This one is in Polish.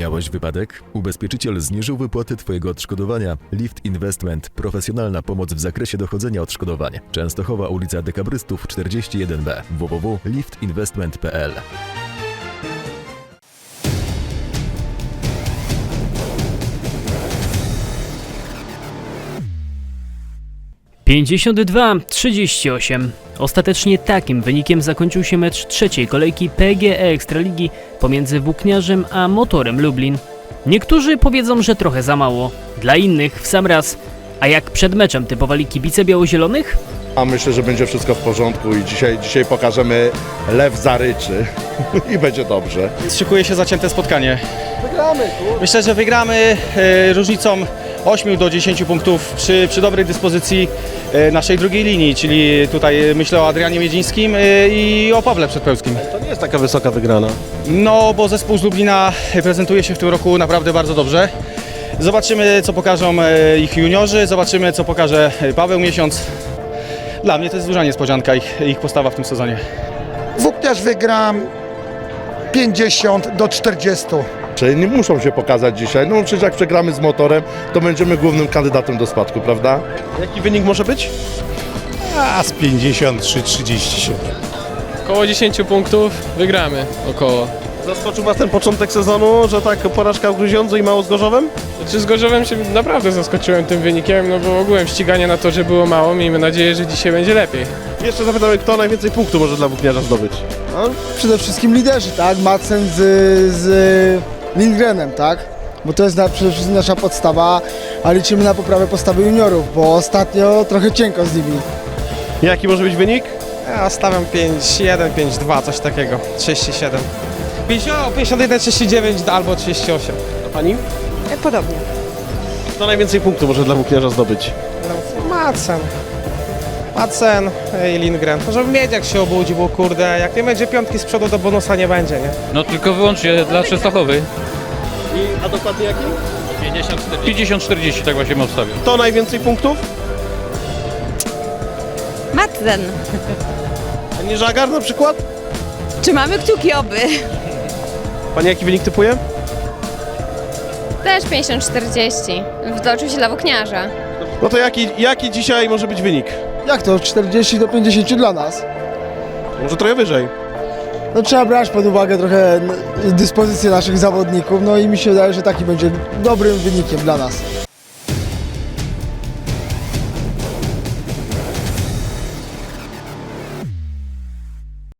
Miałeś wypadek? Ubezpieczyciel zniżył wypłaty Twojego odszkodowania. Lift Investment. Profesjonalna pomoc w zakresie dochodzenia odszkodowań. Częstochowa ulica Dekabrystów 41b. www.liftinvestment.pl 52-38. Ostatecznie takim wynikiem zakończył się mecz trzeciej kolejki PGE Ekstraligi pomiędzy Włókniarzem a Motorem Lublin. Niektórzy powiedzą, że trochę za mało, dla innych w sam raz. A jak przed meczem typowali kibice białozielonych? A myślę, że będzie wszystko w porządku i dzisiaj, dzisiaj pokażemy lew zaryczy i będzie dobrze. Szykuje się zacięte spotkanie. Wygramy. Myślę, że wygramy e, różnicą 8 do 10 punktów przy, przy dobrej dyspozycji e, naszej drugiej linii, czyli tutaj myślę o Adrianie Miedzińskim e, i o Pawle Przedpełskim. To nie jest taka wysoka wygrana. No, bo zespół z Lublina prezentuje się w tym roku naprawdę bardzo dobrze. Zobaczymy, co pokażą e, ich juniorzy, zobaczymy, co pokaże Paweł Miesiąc. Dla mnie to jest duża niespodzianka ich, ich postawa w tym sezonie. Włókniarz wygra 50 do 40. Czyli nie muszą się pokazać dzisiaj, no przecież jak przegramy z motorem, to będziemy głównym kandydatem do spadku, prawda? Jaki wynik może być? A z 53-37. Około 10 punktów wygramy około. Zaskoczył Was ten początek sezonu, że tak porażka w Gruziądzu i mało z Gorzowem? Znaczy z Gorzowem się naprawdę zaskoczyłem tym wynikiem, no bo ogółem ścigania na torze było mało, miejmy nadzieję, że dzisiaj będzie lepiej. Jeszcze zapytamy, kto najwięcej punktów może dla Włókniarza zdobyć. No, przede wszystkim liderzy, tak? Madsen z, z Lindgrenem, tak? Bo to jest na, przede wszystkim nasza podstawa, a liczymy na poprawę postawy juniorów, bo ostatnio trochę cienko z nimi. Jaki może być wynik? Ja stawiam 5-1, 5-2, coś takiego. 37. 50, 51, 39 albo 38. A Pani? Podobnie. Kto najwięcej punktów może dla Włókniarza zdobyć? Madsen. Madsen i Lindgren. Mieć jak się obudzi, bo kurde, jak nie będzie piątki z przodu, to bonusa nie będzie, nie? No tylko wyłącznie dla Częstochowy. I, a dokładnie jaki? 50-40 tak właśnie bym obstawił. Kto najwięcej punktów? Madsen. A nie Żagar na przykład? Trzymamy kciuki oby. Pani jaki wynik typuje? Też 50-40. W- Oczywiście dla włókniarza. No to jaki, jaki dzisiaj może być wynik? Jak to? 40 do 50 dla nas? Może trochę wyżej. No trzeba brać pod uwagę trochę dyspozycję naszych zawodników, no i mi się wydaje, że taki będzie dobrym wynikiem dla nas.